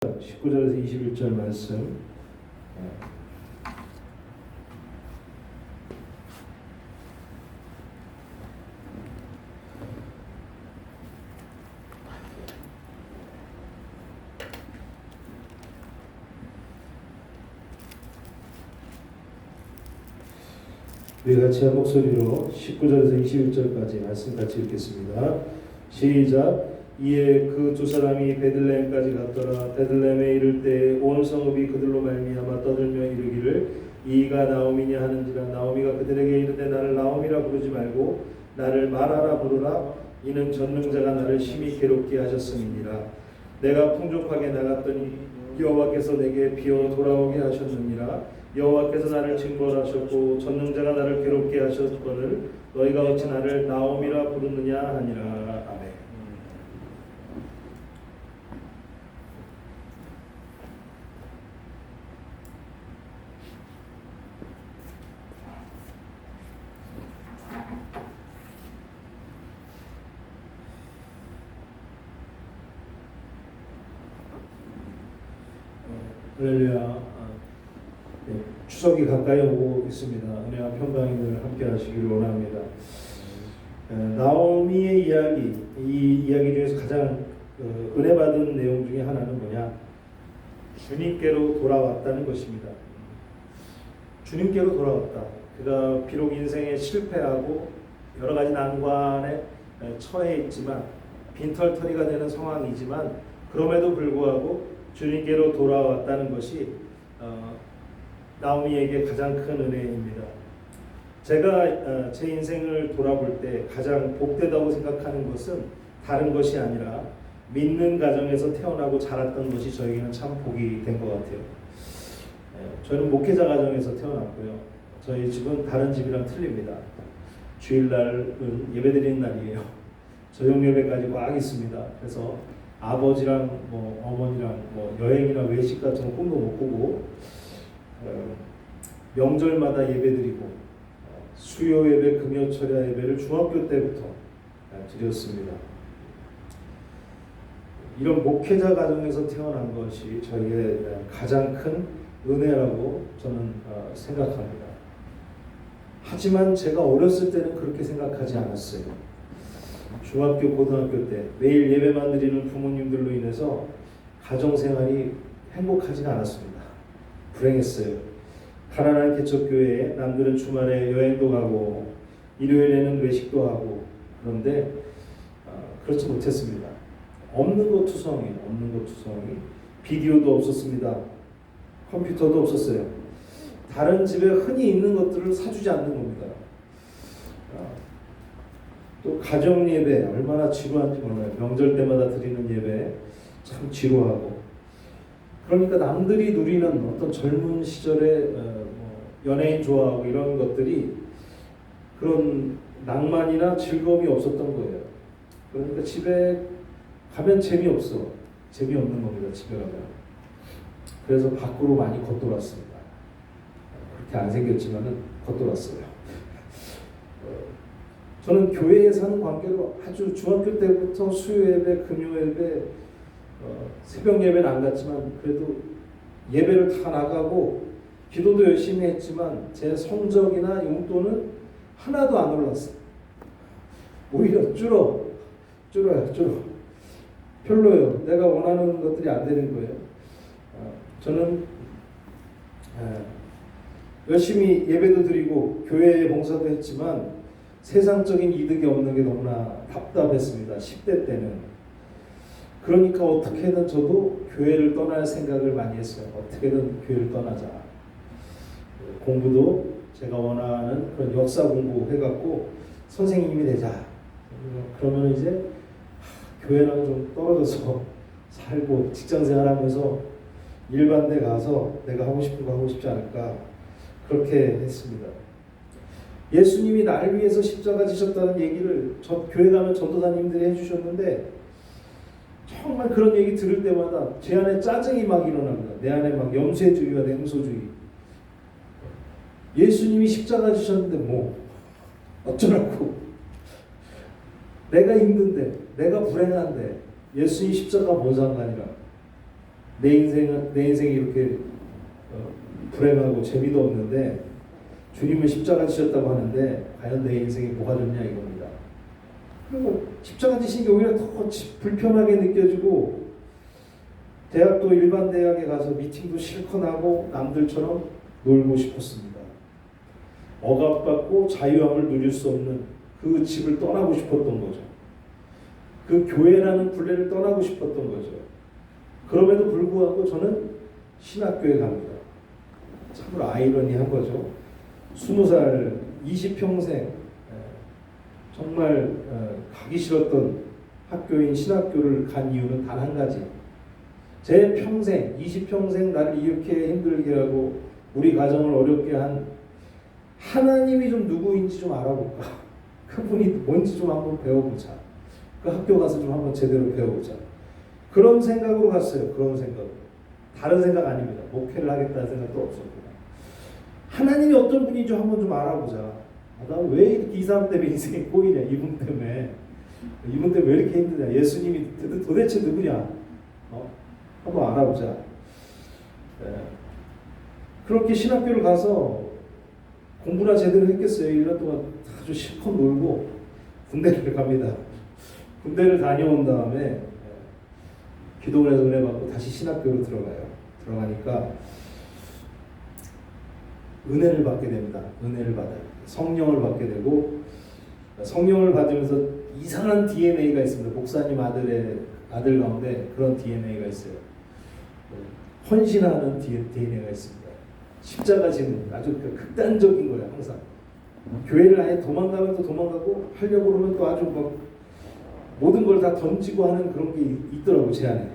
19절에서 21절 말씀. 우리 같이 한 목소리로 19절에서 21절까지 말씀 같이 읽겠습니다. 시작. 이에 그 두 사람이 베들레헴까지 갔더라. 베들레헴에 이를 때온 성읍이 그들로 말미암아 떠들며 이르기를 이가 나오미냐 하는지라. 나오미가 그들에게 이르되 나를 나오미라 부르지 말고 나를 말하라 부르라. 이는 전능자가 나를 심히 괴롭게 하셨음이니라. 내가 풍족하게 나갔더니 여호와께서 내게 비어 돌아오게 하셨느니라. 여호와께서 나를 징벌하셨고 전능자가 나를 괴롭게 하셨거늘 너희가 어찌 나를 나오미라 부르느냐 하니라 아멘. 할렐루야. 아, 네, 추석이 가까이 오고 있습니다. 은혜와 평강을 함께 하시기를 원합니다. 에, 나오미의 이야기, 이 이야기 중에서 가장 어, 은혜 받은 내용 중에 하나는 뭐냐? 주님께로 돌아왔다는 것입니다. 주님께로 돌아왔다. 그가 비록 인생에 실패하고 여러 가지 난관에 에, 처해 있지만 빈털터리가 되는 상황이지만 그럼에도 불구하고 주님께로 돌아왔다는 것이 어, 나오미에게 가장 큰 은혜입니다. 제가 어, 제 인생을 돌아볼 때 가장 복되다고 생각하는 것은 다른 것이 아니라 믿는 가정에서 태어나고 자랐던 것이 저에게는 참 복이 된 것 같아요. 예, 저는 목회자 가정에서 태어났고요. 저희 집은 다른 집이랑 틀립니다. 주일날은 예배드리는 날이에요. 저녁 예배까지 꽉 있습니다. 그래서 아버지랑 뭐 어머니랑 뭐 여행이나 외식 같은 거 꿈도 못 꾸고 어, 명절마다 예배드리고 어, 수요 예배, 금요 철야 예배를 중학교 때부터 어, 드렸습니다. 이런 목회자 가정에서 태어난 것이 저에게 가장 큰 은혜라고 저는 어, 생각합니다. 하지만 제가 어렸을 때는 그렇게 생각하지 않았어요. 중학교, 고등학교 때 매일 예배만 드리는 부모님들로 인해서 가정 생활이 행복하지가 않았습니다. 불행했어요. 가난한 개척교회에 남들은 주말에 여행도 가고 일요일에는 외식도 하고 그런데 어, 그렇지 못했습니다. 없는 것 투성이, 없는 것 투성이. 비디오도 없었습니다. 컴퓨터도 없었어요. 다른 집에 흔히 있는 것들을 사주지 않는 겁니다. 어, 또 가정 예배 얼마나 지루한지 몰라요. 명절 때마다 드리는 예배 참 지루하고. 그러니까 남들이 누리는 어떤 젊은 시절의 어, 뭐 연예인 좋아하고 이런 것들이 그런 낭만이나 즐거움이 없었던 거예요. 그러니까 집에 가면 재미없어. 재미없는 겁니다. 집에 가면. 그래서 밖으로 많이 겉돌았습니다. 그렇게 안 생겼지만은 겉돌았어요. 어, 저는 교회에 사는 관계로 아주 중학교 때부터 수요 예배, 금요 예배, 어, 새벽 예배는 안 갔지만 그래도 예배를 다 나가고 기도도 열심히 했지만 제 성적이나 용돈은 하나도 안 올랐어요. 오히려 줄어, 줄어요, 줄어. 별로요. 내가 원하는 것들이 안 되는 거예요. 어, 저는 에, 열심히 예배도 드리고 교회 봉사도 했지만 세상적인 이득이 없는 게 너무나 답답했습니다. 10대 때는. 그러니까 어떻게든 저도 교회를 떠날 생각을 많이 했어요. 어떻게든 교회를 떠나자. 공부도 제가 원하는 그런 역사 공부 해갖고 선생님이 되자. 그러면 이제 교회랑 좀 떨어져서 살고 직장 생활하면서 일반대 가서 내가 하고 싶은 거 하고 싶지 않을까 그렇게 했습니다. 예수님이 나를 위해서 십자가 지셨다는 얘기를 저 교회 가면 전도사님들이 해주셨는데 정말 그런 얘기 들을 때마다 제 안에 짜증이 막 일어납니다. 내 안에 막 염세주의와 냉소주의. 예수님이 십자가 지셨는데 뭐 어쩌라고? 내가 힘든데, 내가 불행한데 예수님 십자가 뭔 상관이라? 내 인생 내 인생이 이렇게 어, 불행하고 재미도 없는데 주님은 십자가 지셨다고 하는데 과연 내 인생이 뭐가 좋냐 이겁니다. 그리고 십자가 지신 게 오히려 더 지- 불편하게 느껴지고 대학도 일반 대학에 가서 미팅도 실컷 하고 남들처럼 놀고 싶었습니다. 억압받고 자유함을 누릴 수 없는 그 집을 떠나고 싶었던 거죠. 그 교회라는 굴레를 떠나고 싶었던 거죠. 그럼에도 불구하고 저는 신학교에 갑니다. 참으로 아이러니한 거죠. 스무 살, 20평생 예, 정말 어, 가기 싫었던 학교인 신학교를 간 이유는 단 한 가지. 제 평생, 20평생 나를 이렇게 힘들게 하고 우리 가정을 어렵게 한 하나님이 좀 누구인지 좀 알아볼까. 그분이 뭔지 좀 한번 배워보자. 그 학교 가서 좀 한번 제대로 배워보자. 그런 생각으로 갔어요. 그런 생각으로. 다른 생각 아닙니다. 목회를 하겠다는 생각도 없었고. 하나님이 어떤 분인지 한번 좀 알아보자. 아, 나왜 이렇게 이 사람 때문에 인생이 꼬이냐, 이분 때문에. 이분 때문에 왜 이렇게 힘드냐. 예수님이 도- 도대체 누구냐. 어? 한번 알아보자. 예. 그렇게 신학교를 가서 공부나 제대로 했겠어요. 1년 동안 아주 실컷 놀고 군대를 갑니다. 군대를 다녀온 다음에 예, 기도를 해서 은혜 받고 다시 신학교로 들어가요. 들어가니까 은혜를 받게 됩니다. 은혜를 받아요. 성령을 받게 되고 성령을 받으면서 이상한 DNA가 있습니다. 목사님 아들의 아들 가운데 그런 DNA가 있어요. 헌신하는 DNA가 있습니다. 십자가 지는 아주 그 극단적인 거예요. 항상 교회를 아예 도망가면 또 도망가고 하려고 그러면 또 아주 막 모든 걸 다 던지고 하는 그런 게 있- 있더라고 제 안에.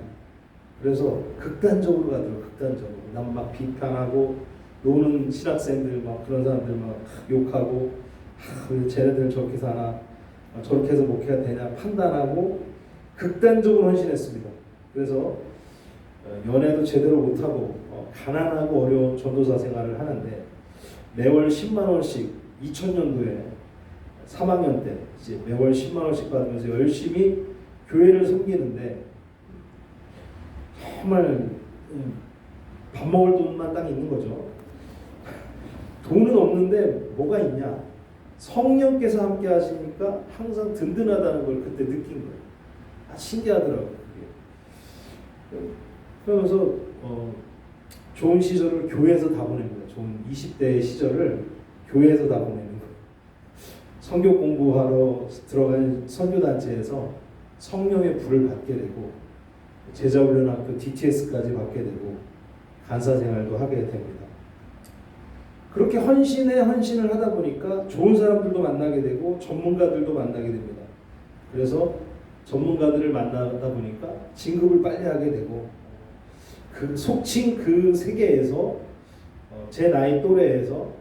그래서 극단적으로 가더라고 극단적으로. 난 막 비판하고 노는 신학생들 막 그런 사람들 막 욕하고 쟤네들 저렇게 사나 아, 저렇게 해서 목회가 되냐 판단하고 극단적으로 헌신했습니다. 그래서 어, 연애도 제대로 못하고 어, 가난하고 어려운 전도사 생활을 하는데 매월 10만 원씩 2000년도에 3학년 때 이제 매월 10만 원씩 받으면서 열심히 교회를 섬기는데 정말 음, 밥 먹을 돈만 딱 있는 거죠. 돈은 없는데 뭐가 있냐? 성령께서 함께 하시니까 항상 든든하다는 걸 그때 느낀 거예요. 아 신기하더라고요. 그러면서 어, 좋은 시절을 교회에서 다 보냅니다. 좋은 20대의 시절을 교회에서 다 보내는 거예요. 성교 공부하러 들어간 선교단체에서 성령의 불을 받게 되고 제자훈련학교 DTS까지 받게 되고 간사 생활도 하게 됩니다. 그렇게 헌신에 헌신을 하다 보니까 좋은 사람들도 만나게 되고 전문가들도 만나게 됩니다. 그래서 전문가들을 만나다 보니까 진급을 빨리 하게 되고 그 속칭 그 세계에서 어, 제 나이 또래에서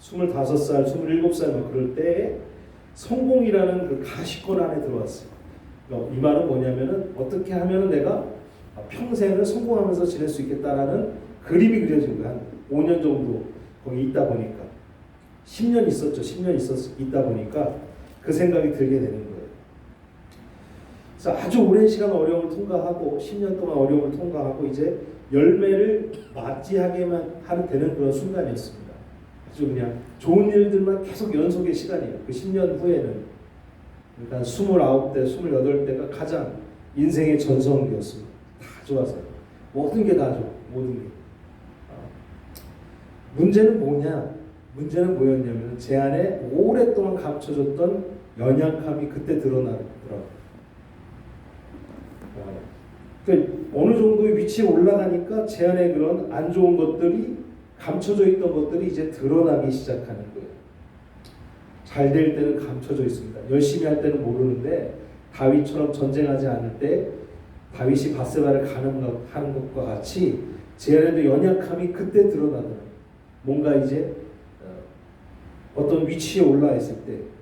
25살, 27살 막 그럴 때 성공이라는 그 가시권 안에 들어왔어요. 그러니까 이 말은 뭐냐면은 어떻게 하면은 내가 평생을 성공하면서 지낼 수 있겠다라는 그림이 그려진 거야. 한 5년 정도 거기 있다 보니까 10년 있었죠. 10년 있었 있다 보니까 그 생각이 들게 되는 거예요. 그래서 아주 오랜 시간 어려움을 통과하고 10년 동안 어려움을 통과하고 이제 열매를 맞이하게만 하는 되는 그런 순간이었습니다. 아주 그냥 좋은 일들만 계속 연속의 시간이에요. 그 10년 후에는 그러니까 29대, 28대가 가장 인생의 전성기였습니다. 다 좋았어요. 모든 게 다 좋아. 모든 게. 어. 문제는 뭐냐? 문제는 뭐였냐면 제 안에 오랫동안 감춰졌던 연약함이 그때 드러나더라고요. 어. 그러니까 어느 정도의 위치에 올라가니까 제 안에 그런 안 좋은 것들이 감춰져 있던 것들이 이제 드러나기 시작하는 거예요. 잘 될 때는 감춰져 있습니다. 열심히 할 때는 모르는데 다윗처럼 전쟁하지 않을 때 다윗이 바세바를 가는 것, 하는 것과 같이 제 안에도 연약함이 그때 드러나더라고요. 뭔가 이제 어, 어떤 위치에 올라 있을 때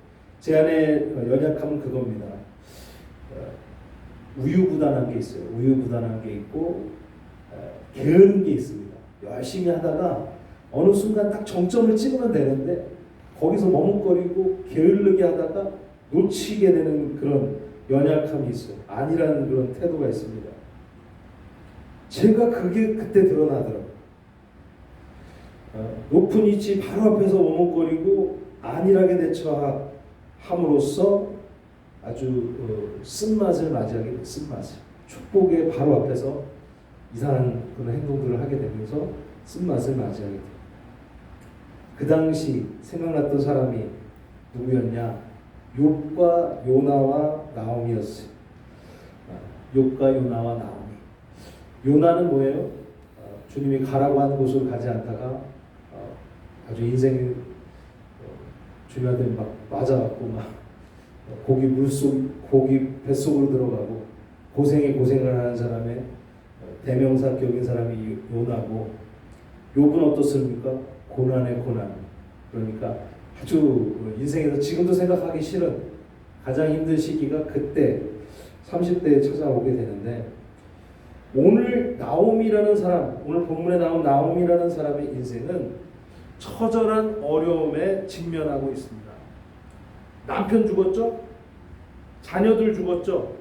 제 안에 연약함은 그겁니다. 어, 우유부단한 게 있어요. 우유부단한 게 있고 어, 게으른 게 있습니다. 열심히 하다가 어느 순간 딱 정점을 찍으면 되는데 거기서 머뭇거리고 게으르게 하다가 놓치게 되는 그런 연약함이 있어요. 아니라는 그런 태도가 있습니다. 제가 그게 그때 드러나더라고요. 어, 높은 위치 바로 앞에서 머뭇거리고 안일하게 대처함으로써 아주 어, 쓴맛을 맞이하게 돼, 쓴맛을 축복의 바로 앞에서 이상한 그런 행동들을 하게 되면서 쓴맛을 맞이하게 돼. 그 당시 생각났던 사람이 누구였냐? 욥과 요나와 나옴이었어요. 아, 욥과 요나와 나옴이. 요나는 뭐예요? 어, 주님이 가라고 한 곳을 가지 않다가 어, 아주 인생이 어, 주님한테 막 맞아갖고 막 어, 고기 물속 고기 뱃속으로 들어가고 고생에 고생을 하는 사람의 어, 대명사격인 사람이 요나고 욥은 어떻습니까? 고난의 고난 그러니까 아주 인생에서 지금도 생각하기 싫은 가장 힘든 시기가 그때 30대에 찾아오게 되는데 오늘 나옴이라는 사람, 오늘 본문에 나온 나옴이라는 사람의 인생은 처절한 어려움에 직면하고 있습니다. 남편 죽었죠? 자녀들 죽었죠?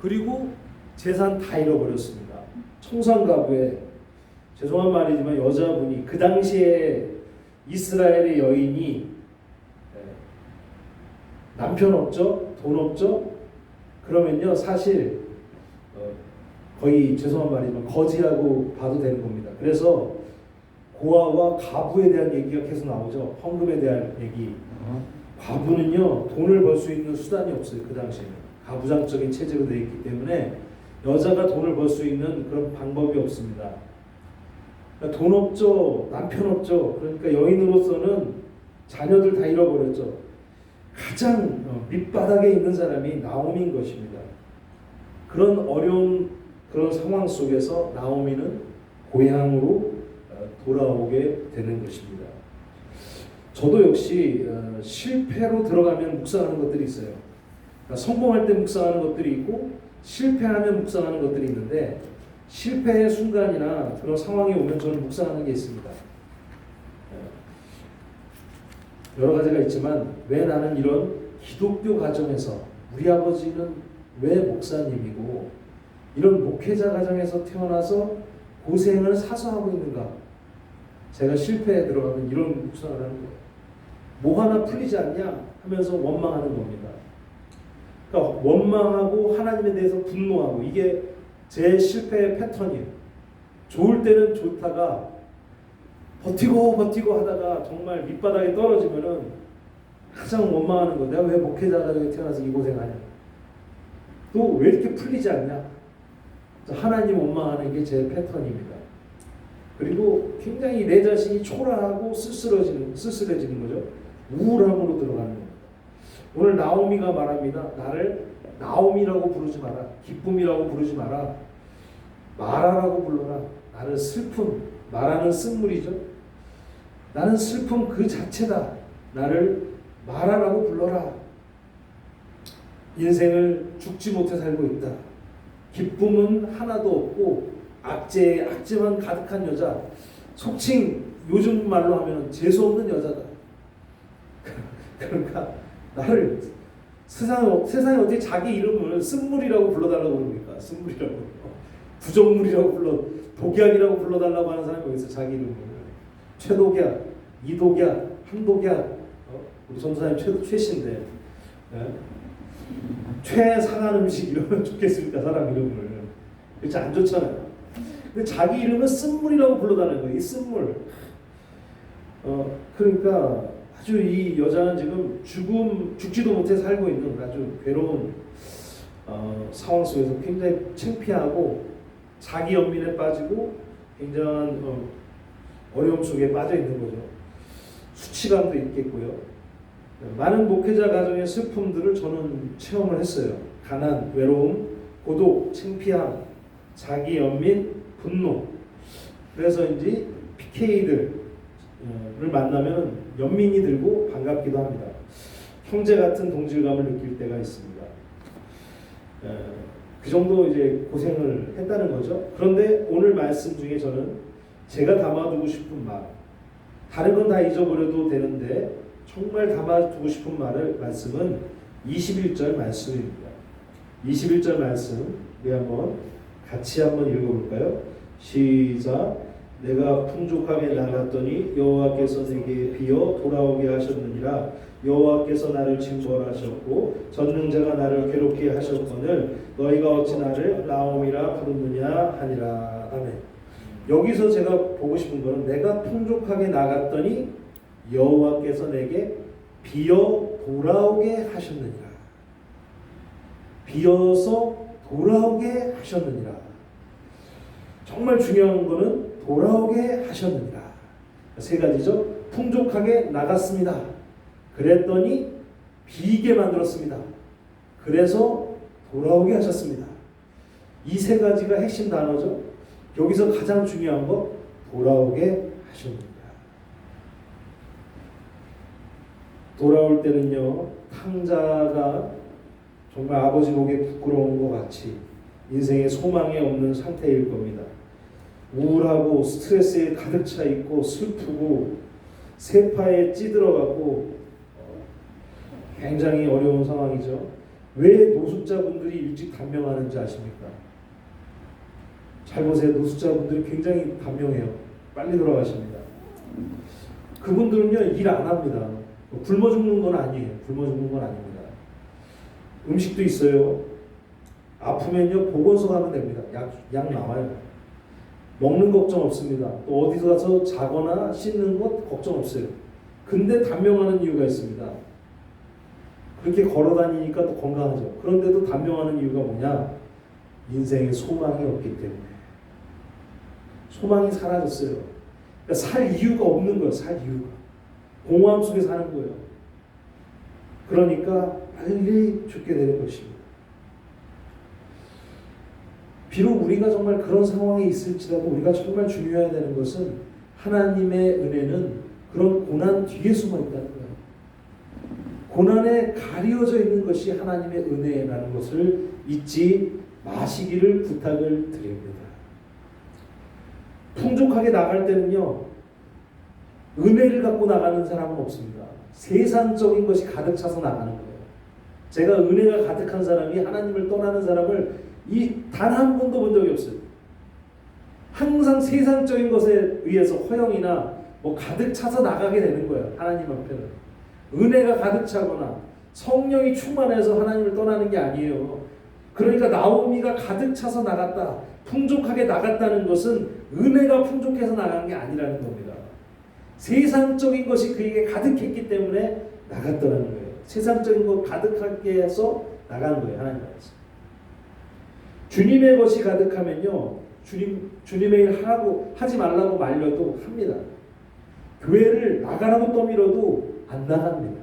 그리고 재산 다 잃어버렸습니다. 청산가부에 죄송한 말이지만 여자분이 그 당시에 이스라엘의 여인이 예, 남편 없죠? 돈 없죠? 그러면요 사실 어, 거의 죄송한 말이지만 거지라고 봐도 되는 겁니다. 그래서 고아와 가부에 대한 얘기가 계속 나오죠. 헌금에 대한 얘기. 과부는요 돈을 벌 수 있는 수단이 없어요 그 당시에는 가부장적인 체제로 되어 있기 때문에 여자가 돈을 벌 수 있는 그런 방법이 없습니다. 그러니까 돈 없죠 남편 없죠 그러니까 여인으로서는 자녀들 다 잃어버렸죠. 가장 어, 밑바닥에 있는 사람이 나옴인 것입니다. 그런 어려운 그런 상황 속에서 나오미는 고향으로 어, 돌아오게 되는 것입니다. 저도 역시 어, 실패로 들어가면 묵상하는 것들이 있어요. 그러니까 성공할 때 묵상하는 것들이 있고 실패하면 묵상하는 것들이 있는데 실패의 순간이나 그런 상황이 오면 저는 묵상하는 게 있습니다. 어, 여러 가지가 있지만 왜 나는 이런 기독교 가정에서 우리 아버지는 왜 목사님이고 이런 목회자 가정에서 태어나서 고생을 사서 하고 있는가? 제가 실패에 들어가면 이런 묵상을 하는 거예요. 뭐 하나 풀리지 않냐 하면서 원망하는 겁니다. 그러니까 원망하고 하나님에 대해서 분노하고 이게 제 실패의 패턴이에요. 좋을 때는 좋다가 버티고 버티고 하다가 정말 밑바닥에 떨어지면은 가장 원망하는 거. 내가 왜 목회자 가정에 태어나서 이 고생하냐? 또 왜 이렇게 풀리지 않냐? 하나님 원망하는 게 제 패턴입니다. 그리고 굉장히 내 자신이 초라하고 쓸쓸해지는, 쓸쓸해지는 거죠. 우울함으로 들어가는 겁니다. 오늘 나오미가 말합니다. 나를 나오미라고 부르지 마라. 기쁨이라고 부르지 마라. 마라라고 불러라. 나는 슬픔, 마라는 쓴물이죠. 나는 슬픔 그 자체다. 나를 마라라고 불러라. 인생을 죽지 못해 살고 있다. 기쁨은 하나도 없고 악재, 악재만 가득한 여자. 속칭 요즘 말로 하면 재수 없는 여자다. 그러니까 나를 세상 세상에 어떻게 자기 이름을 쓴물이라고 불러달라고 그럽니까? 쓴물이라고 부정물이라고 불러 독약이라고 불러달라고 하는 사람이 어디 있어 자기 이름을 최독약, 이독약, 한독약 어? 우리 전사님 최 최신데 예? 최상한 음식 이러면 좋겠습니까 사람 이름을 그렇지 안 좋잖아요. 근데 자기 이름은 쓴물이라고 불러달라는 거예요. 이 쓴물. 어 그러니까 아주 이 여자는 지금 죽음 죽지도 못해 살고 있는 아주 괴로운 어, 상황 속에서 굉장히 창피하고 자기 연민에 빠지고 굉장한 어, 어려움 속에 빠져 있는 거죠. 수치감도 있겠고요. 많은 목회자 가정의 슬픔들을 저는 체험을 했어요. 가난, 외로움, 고독, 창피함, 자기 연민, 분노. 그래서인지 PK들 를 만나면 연민이 들고 반갑기도 합니다. 형제 같은 동질감을 느낄 때가 있습니다. 그 정도 이제 고생을 했다는 거죠. 그런데 오늘 말씀 중에 저는 제가 담아두고 싶은 말, 다른 건 다 잊어버려도 되는데 정말 담아두고 싶은 말을 말씀은 21절 말씀입니다. 21절 말씀 우리 한번 같이 한번 읽어볼까요? 시작. 내가 풍족하게 나갔더니 여호와께서 내게 비어 돌아오게 하셨느니라. 여호와께서 나를 징벌하셨고 전능자가 나를 괴롭게 하셨거늘 너희가 어찌 나를 나옴이라 부르느냐 하니라. 아멘. 여기서 제가 보고 싶은 거는 내가 풍족하게 나갔더니 여호와께서 내게 비어 돌아오게 하셨느니라. 비어서 돌아오게 하셨느니라. 정말 중요한 거는 돌아오게 하셨느니라. 세 가지죠. 풍족하게 나갔습니다. 그랬더니 비게 만들었습니다. 그래서 돌아오게 하셨습니다. 이 세 가지가 핵심 단어죠. 여기서 가장 중요한 거 돌아오게 하셨느니라. 돌아올 때는요, 탕자가 정말 아버지 목에 부끄러운 것 같이 인생에 소망이 없는 상태일 겁니다. 우울하고 스트레스에 가득 차 있고 슬프고 세파에 찌들어가고 어, 굉장히 어려운 상황이죠. 왜 노숙자분들이 일찍 단명하는지 아십니까? 잘 보세요. 노숙자분들이 굉장히 단명해요. 빨리 돌아가십니다. 그분들은요 일 안 합니다. 뭐 굶어 죽는 건 아니에요. 굶어 죽는 건 아닙니다. 음식도 있어요. 아프면요 보건소 가면 됩니다. 약, 약 나와요. 먹는 걱정 없습니다. 또 어디서 가서 자거나 씻는 것 걱정 없어요. 근데 단명하는 이유가 있습니다. 그렇게 걸어 다니니까 또 건강하죠. 그런데도 단명하는 이유가 뭐냐? 인생에 소망이 없기 때문에. 소망이 사라졌어요. 그러니까 살 이유가 없는 거예요. 살 이유가. 공허함 속에 사는 거예요. 그러니까 빨리 죽게 되는 것입니다. 비록 우리가 정말 그런 상황에 있을지라도 우리가 정말 중요해야 되는 것은 하나님의 은혜는 그런 고난 뒤에 숨어 있다는 거예요. 고난에 가려져 있는 것이 하나님의 은혜라는 것을 잊지 마시기를 부탁을 드립니다. 풍족하게 나갈 때는요, 은혜를 갖고 나가는 사람은 없습니다. 세상적인 것이 가득 차서 나가는 거예요. 제가 은혜가 가득한 사람이 하나님을 떠나는 사람을 이 단 한 번도 본 적이 없어요. 항상 세상적인 것에 의해서 허영이나 뭐 가득 차서 나가게 되는 거예요. 하나님 앞에는. 은혜가 가득 차거나 성령이 충만해서 하나님을 떠나는 게 아니에요. 그러니까 나오미가 가득 차서 나갔다. 풍족하게 나갔다는 것은 은혜가 풍족해서 나간 게 아니라는 겁니다. 세상적인 것이 그에게 가득했기 때문에 나갔더라는 거예요. 세상적인 것 가득하게 해서 나간 거예요. 하나님 앞에서. 주님의 것이 가득하면요. 주님 주님의 일 하고 하지 말라고 말려도 합니다. 교회를 나가라고 떠밀어도 안 나갑니다.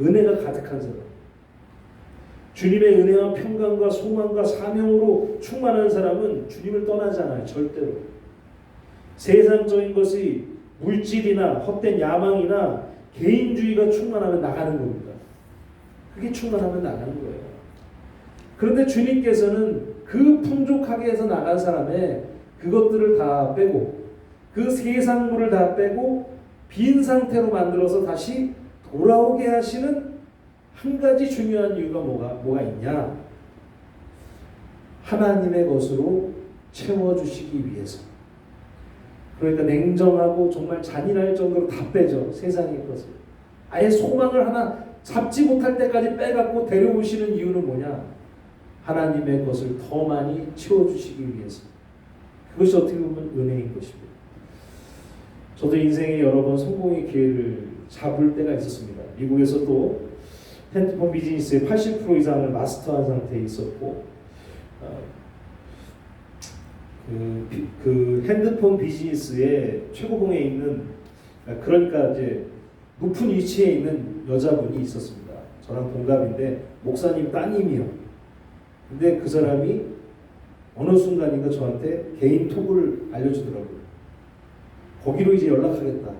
은혜가 가득한 사람. 주님의 은혜와 평강과 소망과 사명으로 충만한 사람은 주님을 떠나지 않아요. 절대로. 세상적인 것이 물질이나 헛된 야망이나 개인주의가 충만하면 나가는 겁니다. 그게 충만하면 나가는 거예요. 그런데 주님께서는 그 풍족하게 해서 나간 사람의 그것들을 다 빼고 그 세상물을 다 빼고 빈 상태로 만들어서 다시 돌아오게 하시는 한 가지 중요한 이유가 뭐가 뭐가 있냐? 하나님의 것으로 채워 주시기 위해서. 그러니까 냉정하고 정말 잔인할 정도로 다 빼죠. 세상의 것을. 아예 소망을 하나 잡지 못할 때까지 빼갖고 데려오시는 이유는 뭐냐? 하나님의 것을 더 많이 채워주시기 위해서. 그것이 어떻게 보면 은혜인 것입니다. 저도 인생에 여러 번 성공의 기회를 잡을 때가 있었습니다. 미국에서도 핸드폰 비즈니스의 80% 이상을 마스터한 상태에 있었고, 어, 그, 비, 그 핸드폰 비즈니스의 최고봉에 있는 그러니까 이제 높은 위치에 있는 여자분이 있었습니다. 저랑 동갑인데 목사님 따님이요. 근데 그 사람이 어느 순간인가 저한테 개인 톡을 알려주더라고요. 거기로 이제 연락하겠다.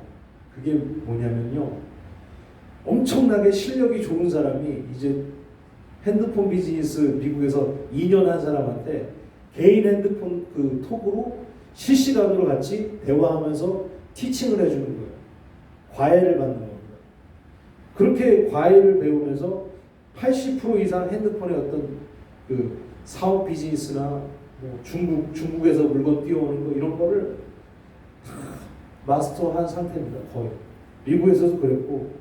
그게 뭐냐면요. 엄청나게 실력이 좋은 사람이 이제 핸드폰 비즈니스 미국에서 2년 한 사람한테 개인 핸드폰 그 톡으로 실시간으로 같이 대화하면서 티칭을 해주는 거예요. 과외를 받는 겁니다. 그렇게 과외를 배우면서 80% 이상 핸드폰의 어떤 그 사업 비즈니스나 뭐 중국 중국에서 물건 뛰어오는 거 이런 거를 다 마스터한 상태입니다. 거의 미국에서도 그랬고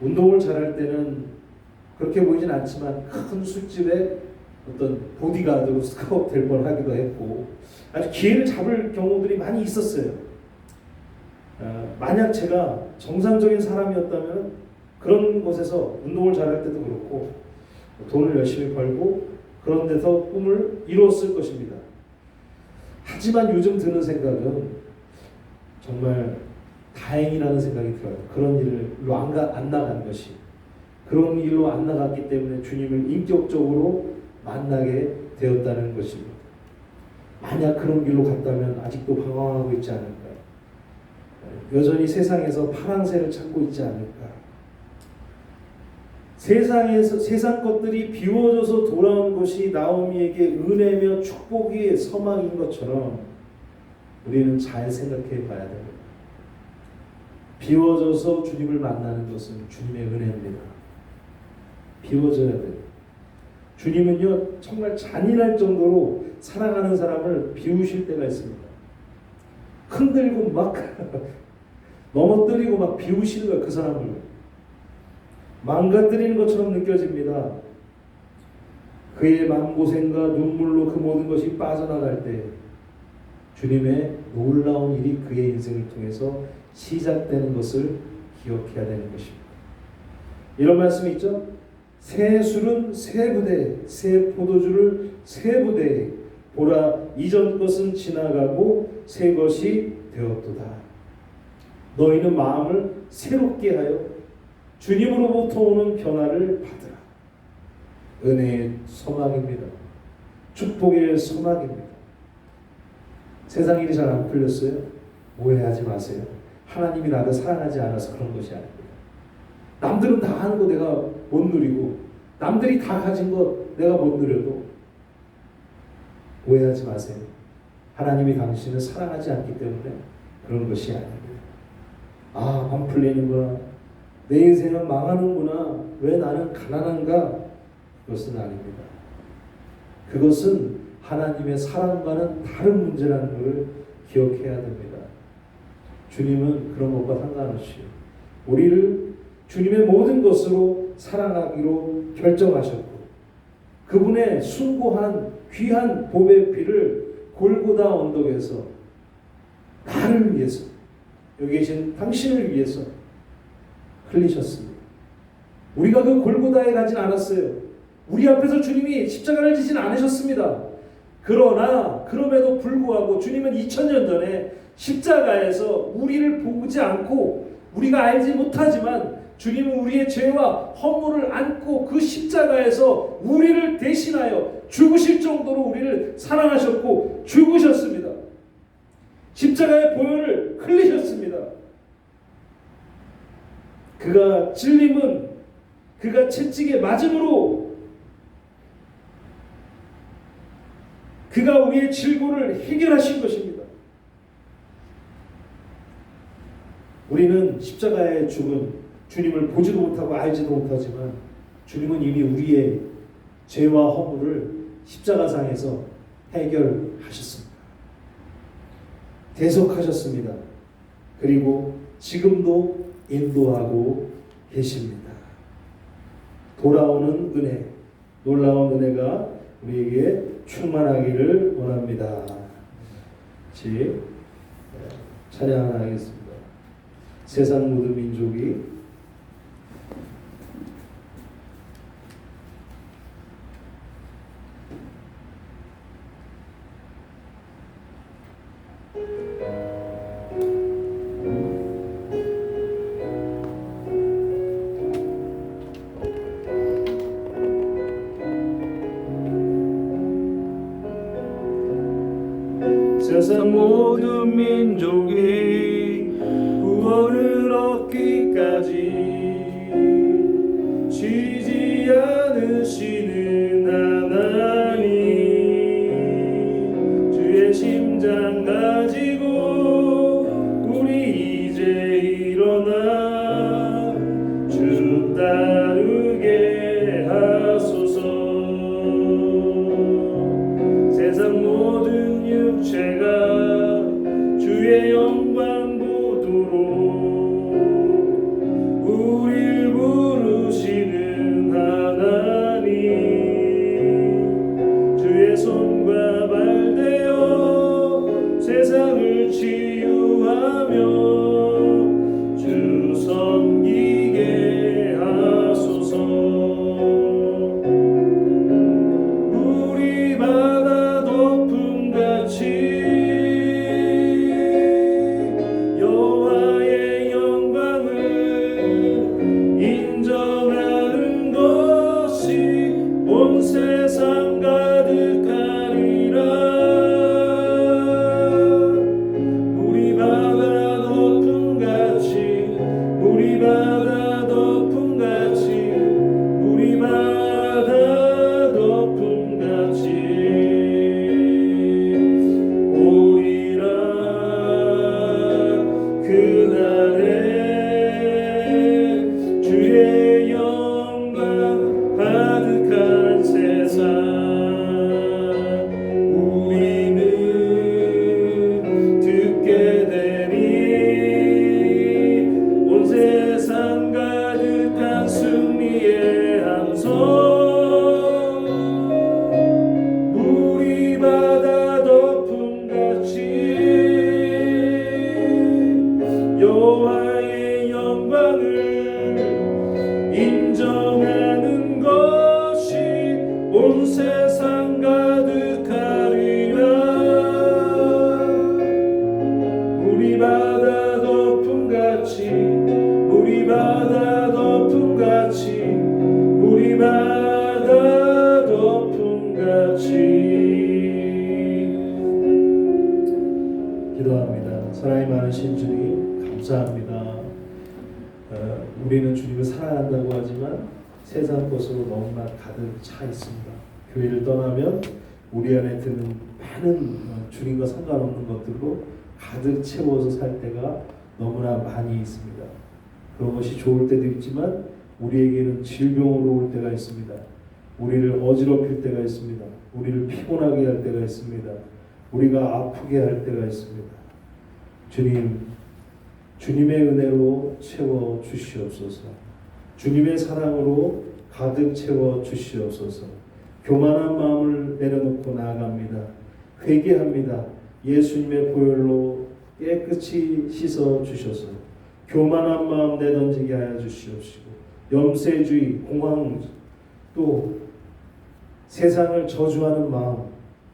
운동을 잘할 때는 그렇게 보이진 않지만 큰 술집에 어떤 보디가드로 스카우트 될 뻔하기도 했고 아주 기회를 잡을 경우들이 많이 있었어요. 어, 만약 제가 정상적인 사람이었다면 그런 곳에서 운동을 잘할 때도 그렇고 돈을 열심히 벌고 그런 데서 꿈을 이루었을 것입니다. 하지만 요즘 드는 생각은 정말 다행이라는 생각이 들어요. 그런 일로 안, 가, 안 나간 것이. 그런 일로 안 나갔기 때문에 주님을 인격적으로 만나게 되었다는 것입니다. 만약 그런 길로 갔다면 아직도 방황하고 있지 않을까요? 여전히 세상에서 파랑새를 찾고 있지 않을까? 세상에서 세상 것들이 비워져서 돌아온 것이 나오미에게 은혜며 축복의 서막인 것처럼 우리는 잘 생각해 봐야 됩니다. 비워져서 주님을 만나는 것은 주님의 은혜입니다. 비워져야 돼요. 주님은요 정말 잔인할 정도로 사랑하는 사람을 비우실 때가 있습니다. 흔들고 막 넘어뜨리고 막 비우시는 거예요 그 사람을. 망가뜨리는 것처럼 느껴집니다. 그의 마음고생과 눈물로 그 모든 것이 빠져나갈 때 주님의 놀라운 일이 그의 인생을 통해서 시작되는 것을 기억해야 되는 것입니다. 이런 말씀이 있죠. 새 술은 새 부대, 새 포도주를 새 부대에 보라 이전 것은 지나가고 새 것이 되었도다. 너희는 마음을 새롭게 하여 주님으로부터 오는 변화를 받으라. 은혜의 서막입니다. 축복의 서막입니다. 세상 일이 잘 안 풀렸어요? 오해하지 마세요. 하나님이 나를 사랑하지 않아서 그런 것이 아닙니다. 남들은 다 하는 거 내가 못 누리고 남들이 다 가진 거 내가 못 누려도 오해하지 마세요. 하나님이 당신을 사랑하지 않기 때문에 그런 것이 아닙니다. 아, 안 풀리는구나. 내 인생은 망하는구나. 왜 나는 가난한가? 그것은 아닙니다. 그것은 하나님의 사랑과는 다른 문제라는 것을 기억해야 됩니다. 주님은 그런 것과 상관없이 우리를 주님의 모든 것으로 사랑하기로 결정하셨고 그분의 숭고한 귀한 보배 피를 골고다 언덕에서 나를 위해서 여기 계신 당신을 위해서 흘리셨습니다. 우리가 그 골고다에 가진 않았어요. 우리 앞에서 주님이 십자가를 지진 않으셨습니다. 그러나 그럼에도 불구하고 주님은 2000년 전에 십자가에서 우리를 보지 않고 우리가 알지 못하지만 주님은 우리의 죄와 허물을 안고 그 십자가에서 우리를 대신하여 죽으실 정도로 우리를 사랑하셨고 죽으셨습니다. 십자가의 보혈을 흘리셨습니다. 그가 찔림은 그가 채찍에 맞음으로 그가 우리의 질고를 해결하신 것입니다. 우리는 십자가의 죽은 주님을 보지도 못하고 알지도 못하지만 주님은 이미 우리의 죄와 허물을 십자가상에서 해결하셨습니다. 대속하셨습니다. 그리고 지금도 인도하고 계십니다. 돌아오는 은혜, 놀라운 은혜가 우리에게 충만하기를 원합니다. 같이 찬양 하나 하겠습니다. 세상 모든 민족이 세상 모든 민족이 손과 발대어 세상을 치유하며 기도합니다. 사랑이 많으신 주님 감사합니다. 어, 우리는 주님을 사랑한다고 하지만 세상 것으로 너무나 가득 차 있습니다. 교회를 떠나면 우리 안에 드는 많은 어, 주님과 상관없는 것들로 가득 채워서 살 때가 너무나 많이 있습니다. 그런 것이 좋을 때도 있지만 우리에게는 질병으로 올 때가 있습니다. 우리를 어지럽힐 때가 있습니다. 우리를 피곤하게 할 때가 있습니다. 우리가 아프게 할 때가 있습니다. 주님, 주님의 은혜로 채워 주시옵소서. 주님의 사랑으로 가득 채워 주시옵소서. 교만한 마음을 내려놓고 나아갑니다. 회개합니다. 예수님의 보혈로 깨끗이 씻어 주셔서 교만한 마음 내던지게 하여 주시옵시고 염세주의, 공황 또 세상을 저주하는 마음,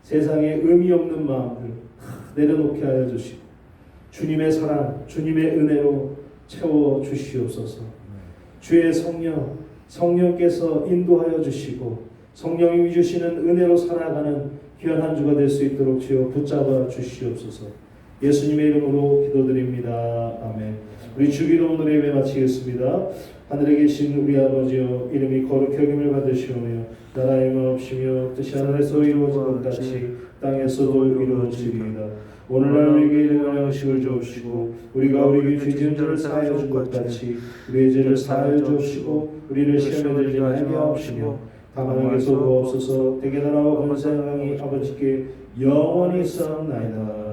세상에 의미 없는 마음들 다 내려놓게 하여 주시고 주님의 사랑, 주님의 은혜로 채워 주시옵소서. 주의 성령, 성령께서 인도하여 주시고 성령이 주시는 은혜로 살아가는 귀한 한 주가 될 수 있도록 주여 붙잡아 주시옵소서. 예수님의 이름으로 기도드립니다. 아멘. 우리 주기도 오늘 예배 마치겠습니다. 하늘에 계신 우리 아버지여 이름이 거룩히 여김을 받으시오며 나라의 마옵시며 뜻이 하늘에서 이루어진 것 같이 땅에서도 이루어지리이다. 오늘날 우리에게 일용할 양식을 주옵시고 우리가 우리에게 죄지은 자를 사하여 준 것 같이 우리의 죄를 사하여 주옵시고 우리를 시험에 들지 말게 하옵시며 다만 에게서 없어서 대개 나라와 권세 영광이 아버지께 영원히 있사옵나이다.